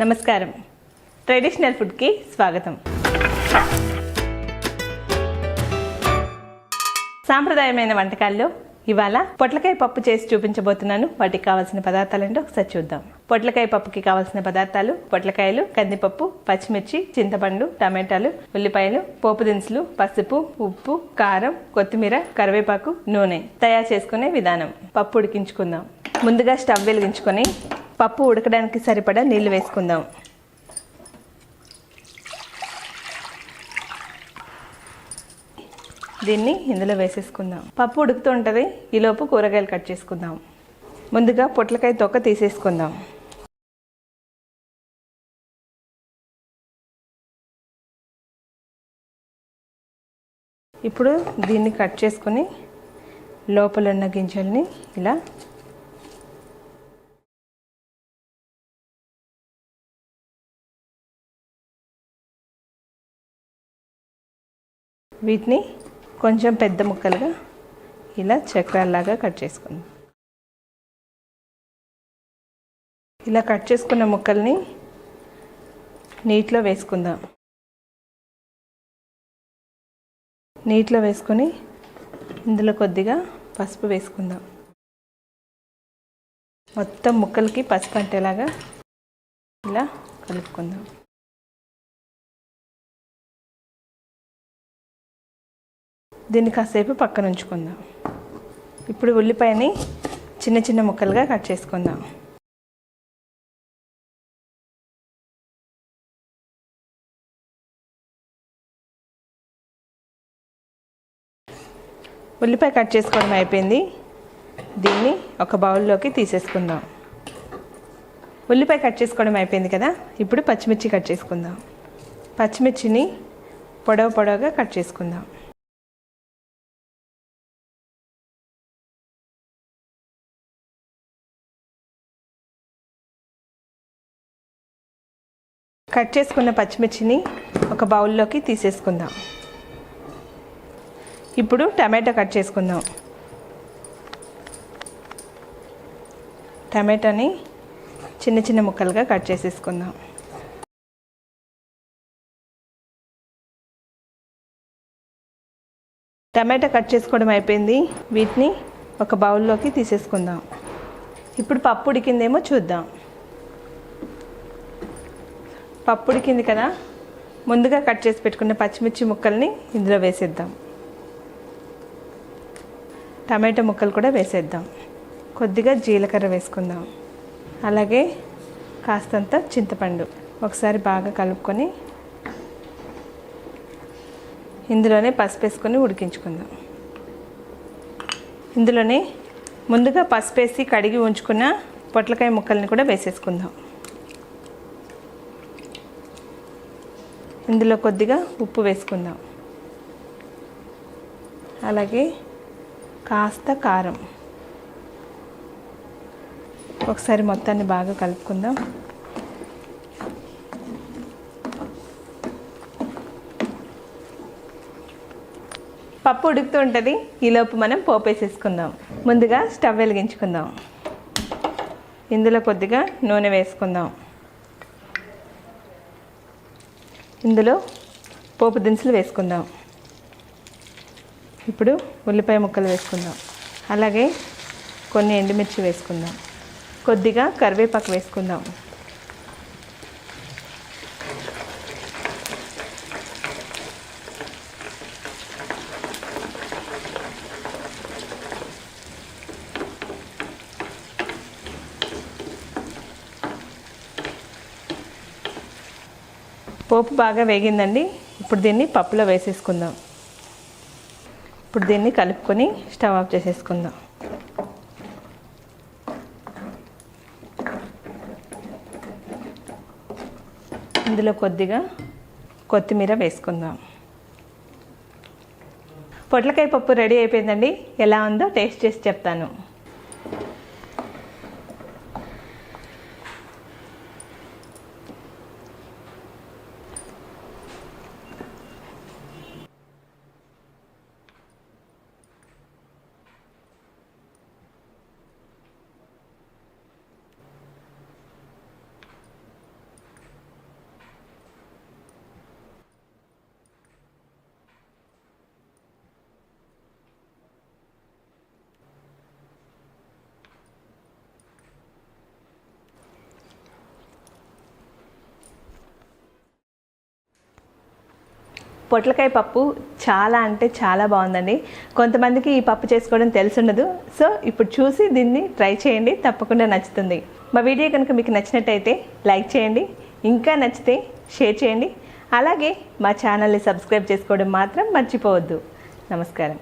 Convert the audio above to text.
నమస్కారం. ట్రెడిషనల్ ఫుడ్కి స్వాగతం. సాంప్రదాయమైన వంటకాల్లో ఇవాళ పొట్లకాయ పప్పు చేసి చూపించబోతున్నాను. వాటికి కావాల్సిన పదార్థాలు ఒకసారి చూద్దాం. పొట్లకాయ పప్పుకి కావాల్సిన పదార్థాలు పొట్లకాయలు కందిపప్పు పచ్చిమిర్చి చింతపండు టమాటాలు ఉల్లిపాయలు పోపు దినుసులు పసుపు ఉప్పు కారం కొత్తిమీర కరివేపాకు నూనె తయారు చేసుకునే విధానం. పప్పు ఉడికించుకుందాం. ముందుగా స్టవ్ వెలిగించుకొని పప్పు ఉడకడానికి సరిపడా నీళ్ళు వేసుకుందాం. దీన్ని ఇందులో వేసేసుకుందాం. పప్పు ఉడుకుతూ ఉంటుంది. ఈలోపు కూరగాయలు కట్ చేసుకుందాం. ముందుగా పొట్లకాయ తొక్క తీసేసుకుందాం. ఇప్పుడు దీన్ని కట్ చేసుకొని లోపల ఉన్న గింజల్ని ఇలా వీటిని కొంచెం పెద్ద ముక్కలుగా ఇలా చక్రాల్లాగా కట్ చేసుకుందాం. ఇలా కట్ చేసుకున్న ముక్కల్ని నీటిలో వేసుకుందాం. నీటిలో వేసుకొని ఇందులో కొద్దిగా పసుపు వేసుకుందాం. మొత్తం ముక్కలకి పసుపు అంటేలాగా ఇలా కలుపుకుందాం. దీన్ని కాసేపు పక్కన ఉంచుకుందాం. ఇప్పుడు ఉల్లిపాయని చిన్న చిన్న ముక్కలుగా కట్ చేసుకుందాం. ఉల్లిపాయ కట్ చేసుకోవడం అయిపోయింది. దీన్ని ఒక బౌల్లోకి తీసేసుకుందాం. ఉల్లిపాయ కట్ చేసుకోవడం అయిపోయింది కదా? ఇప్పుడు పచ్చిమిర్చి కట్ చేసుకుందాం. పచ్చిమిర్చిని పొడవు పొడవుగా కట్ చేసుకుందాం. కట్ చేసుకున్న పచ్చిమిర్చిని ఒక బౌల్లోకి తీసేసుకుందాం. ఇప్పుడు టమాటా కట్ చేసుకుందాం. టమాటాని చిన్న చిన్న ముక్కలుగా కట్ చేసేసుకుందాం. టమాటా కట్ చేసుకోవడం అయిపోయింది. వీటిని ఒక బౌల్లోకి తీసేసుకుందాం. ఇప్పుడు పప్పు ఉడికిందేమో చూద్దాం. పప్పు ఉడికింది కదా? ముందుగా కట్ చేసి పెట్టుకున్న పచ్చిమిర్చి ముక్కల్ని ఇందులో వేసేద్దాం. టమాటో ముక్కలు కూడా వేసేద్దాం. కొద్దిగా జీలకర్ర వేసుకుందాం. అలాగే కాస్తంత చింతపండు ఒకసారి బాగా కలుపుకొని ఇందులోనే పసుపు వేసుకొని ఉడికించుకుందాం. ఇందులోనే ముందుగా పసుపు వేసి కడిగి ఉంచుకున్న పొట్లకాయ ముక్కల్ని కూడా వేసేసుకుందాం. ఇందులో కొద్దిగా ఉప్పు వేసుకుందాం. అలాగే కాస్త కారం. ఒకసారి మొత్తాన్ని బాగా కలుపుకుందాం. పప్పు ఉడుకుతూ ఉంటుంది. ఈలోపు మనం పోపు వేసేసుకుందాం ముందుగా స్టవ్ వెలిగించుకుందాం. ఇందులో కొద్దిగా నూనె వేసుకుందాం. ఇందులో పోపు దినుసులు వేసుకుందాం. ఇప్పుడు ఉల్లిపాయ ముక్కలు వేసుకుందాం. అలాగే కొన్ని ఎండుమిర్చి వేసుకుందాం. కొద్దిగా కరివేపాకు వేసుకుందాం. పోపు బాగా వేగిందండి. ఇప్పుడు దీన్ని పప్పులో వేసేసుకుందాం. ఇప్పుడు దీన్ని కలుపుకొని స్టవ్ ఆఫ్ చేసేసుకుందాం. ఇందులో కొద్దిగా కొత్తిమీర వేసుకుందాం. పొట్లకాయ పప్పు రెడీ అయిపోయిందండి. ఎలా ఉందో టేస్ట్ చేసి చెప్తాను. పొట్లకాయ పప్పు చాలా అంటే చాలా బాగుందండి. కొంతమందికి ఈ పప్పు చేసుకోవడం తెలుసుండదు. సో ఇప్పుడు చూసి దీన్ని ట్రై చేయండి. తప్పకుండా నచ్చుతుంది. మా వీడియో కనుక మీకు నచ్చినట్టయితే లైక్ చేయండి. ఇంకా నచ్చితే షేర్ చేయండి. అలాగే మా ఛానల్ని సబ్స్క్రైబ్ చేసుకోవడం మాత్రం మర్చిపోవద్దు. నమస్కారం.